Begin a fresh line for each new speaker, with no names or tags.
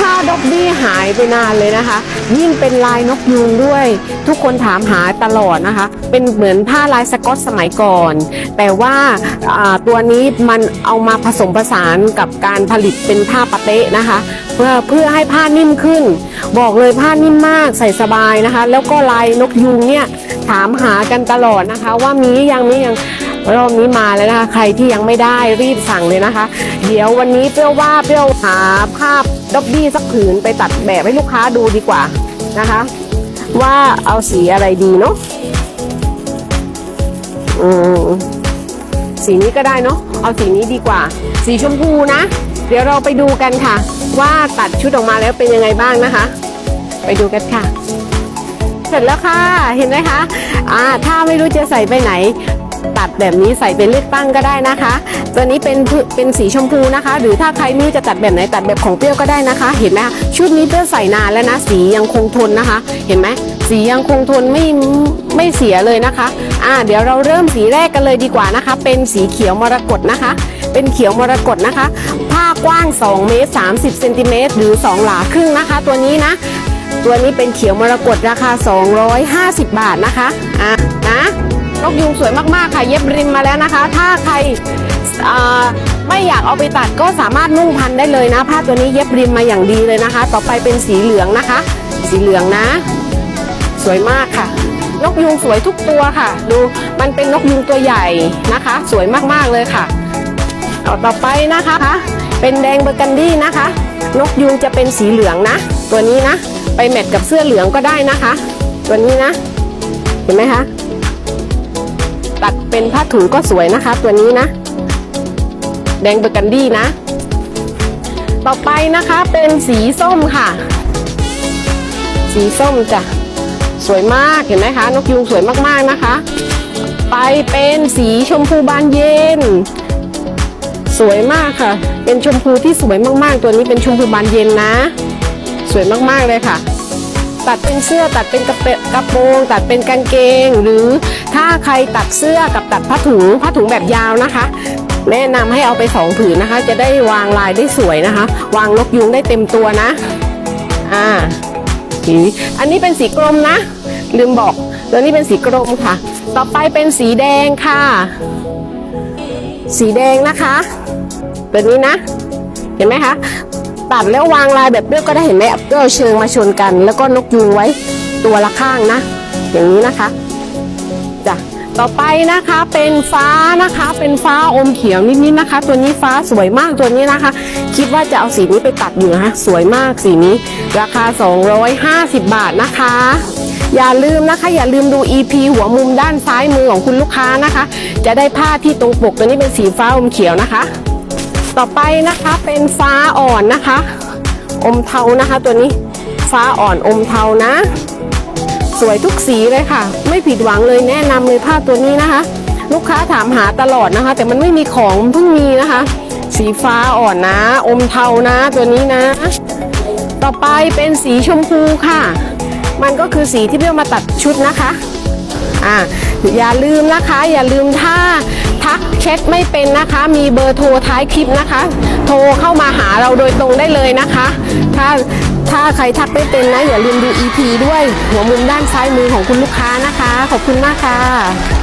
ผ้าด็อบบี้หายไปนานเลยนะคะ ยิ่งเป็นลายนกยูงด้วย ทุกคนถามหาตลอดนะคะ เป็นเหมือนผ้าลายสกอตสมัยก่อน แต่ว่าอ่าตัวนี้มันเอามาผสมผสานกับการผลิตเป็นผ้าปะเต๊ะนะคะ เพื่อเพื่อให้ผ้านิ่มขึ้น บอกเลยผ้านิ่มมากใส่สบายนะคะ แล้วก็ลายนกยูงเนี่ยถามหากันตลอดนะคะ ว่ามียังมียัง รอบนี้มาแล้วนะคะ ใครที่ยังไม่ได้รีบสั่งเลยนะคะ เดี๋ยววันนี้เปรี้ยวว่าเปรี้ยวหาภาพด็อบบี้สักผืนไปตัดแบบให้ลูกค้าดูดีกว่านะคะ ว่าเอาสีอะไรดีเนาะอืมสีนี้ก็ได้เนาะเอาสีนี้ดีกว่า สีชมพูนะ เดี๋ยวเราไปดูกันค่ะ ว่าตัดชุดออกมาแล้วเป็นยังไงบ้างนะคะ ไปดูกันค่ะ เสร็จแล้วค่ะเห็นไหมคะอ่าถ้าไม่รู้จะใส่ไปไหน ตัดแบบนี้ใส่เป็นเลือกตั้งก็ได้นะคะ ตัวนี้เป็นเป็นสีชมพูนะคะ หรือถ้าใครไม่รู้จะตัดแบบไหนตัดแบบของเปรี้ยวก็ได้นะคะ เห็นไหมชุดนี้เปรี้ยวใส่นานแล้วนะ สียังคงทนนะคะ เห็นไหมสียังคงทนไม่ไม่เสียเลยนะคะ อ่า เดี๋ยวเราเริ่มสีแรกกันเลยดีกว่านะคะ เป็นสีเขียวมรกตนะคะ เป็นเขียวมรกตนะคะ ผ้ากว้าง 2 เมตร 30เซนติเมตรหรือ 2 หลาครึ่งนะคะ ตัวนี้นะ ตัวนี้เป็นเขียวมรกตราคา 250 บาทนะคะ อะ นกยูงสวยมากๆค่ะ เย็บริมมาแล้วนะคะ ถ้าใครไม่อยากเอาไปตัดก็สามารถนุ่งพันได้เลยนะผ้าตัวนี้เย็บริมมาอย่างดีเลยนะคะ ต่อไปเป็นสีเหลืองนะคะ สีเหลืองนะ สวยมากค่ะ นกยูงสวยทุกตัวค่ะ ดูมันเป็นนกยูงตัวใหญ่นะคะ สวยมากๆเลยค่ะ ต่อต่อไปนะคะเป็นแดงเบอร์กันดี้นะคะ นกยูงจะเป็นสีเหลืองนะ ตัวนี้นะ ไปแมทกับเสื้อเหลืองก็ได้นะคะ ตัวนี้นะ เห็นไหมคะ ตัดเป็นผ้าถุงก็สวยนะคะ ตัวนี้นะ แดงเบอร์กันดี้นะ ต่อไปนะคะเป็นสีส้มค่ะ สีส้มจ้ะสวยมากเห็นไหมคะ นกยูงสวยมากๆนะคะ ไปเป็นสีชมพูบานเย็น สวยมากค่ะ เป็นชมพูที่สวยมากๆ ตัวนี้เป็นชมพูบานเย็นนะ สวยมากๆเลยค่ะ ตัดเป็นเสื้อตัดเป็นกระเปกระโปรง ตัดเป็นกางเกง หรือถ้าใครตัดเสื้อกับตัดผ้าถุงผ้าถุงแบบยาวนะคะ แนะนำให้เอาไปสองผืนนะคะ จะได้วางลายได้สวยนะคะ วางนกยุงได้เต็มตัวนะอ่าสีอันนี้เป็นสีกรมนะ ลืมบอกตัวนี้เป็นสีกรมค่ะ ต่อไปเป็นสีแดงค่ะ สีแดงนะคะ แบบนี้นะ เห็นไหมคะ ตัดแล้ววางลายแบบเปรี้ยวก็ได้เห็นไหมเปรี้ยวเชิงมาชนกัน แล้วก็นกยูงไว้ตัวละข้างนะ อย่างนี้นะคะจ้ะต่อไปนะคะเป็นฟ้านะคะเป็นฟ้าอมเขียวนิดๆนะคะ ตัวนี้ฟ้าสวยมากตัวนี้นะคะ คิดว่าจะเอาสีนี้ไปตัดอยู่นะคะสวยมากสีนี้ ราคา 250 บาทนะคะ อย่าลืมนะคะ อย่าลืมดู EP หัวมุมด้านซ้ายมือของคุณลูกค้านะคะ จะได้ผ้าที่ตรงปกตัวนี้เป็นสีฟ้าอมเขียวนะคะ ต่อไปนะคะเป็นฟ้าอ่อนนะคะ อมเทานะคะตัวนี้ฟ้าอ่อนอมเทานะ สวยทุกสีเลยค่ะ ไม่ผิดหวังเลยแนะนำเลยผ้าตัวนี้นะคะ ลูกค้าถามหาตลอดนะคะ แต่มันไม่มีของเพิ่งมีนะคะ สีฟ้าอ่อนนะ อมเทานะตัวนี้นะ ต่อไปเป็นสีชมพูค่ะ มันก็คือสีที่เบี้ยวมาตัดชุดนะคะอ่าอย่าลืมนะคะ อย่าลืมถ้า ทักแชทไม่เป็นนะคะ มีเบอร์โทรท้ายคลิปนะคะ โทรเข้ามาหาเราโดยตรงได้เลยนะคะ ถ้าถ้าใครทักไม่เป็นนะอย่าลืมดู EP ด้วย หัวมุมด้านซ้ายมือของคุณลูกค้านะคะ ขอบคุณมากค่ะ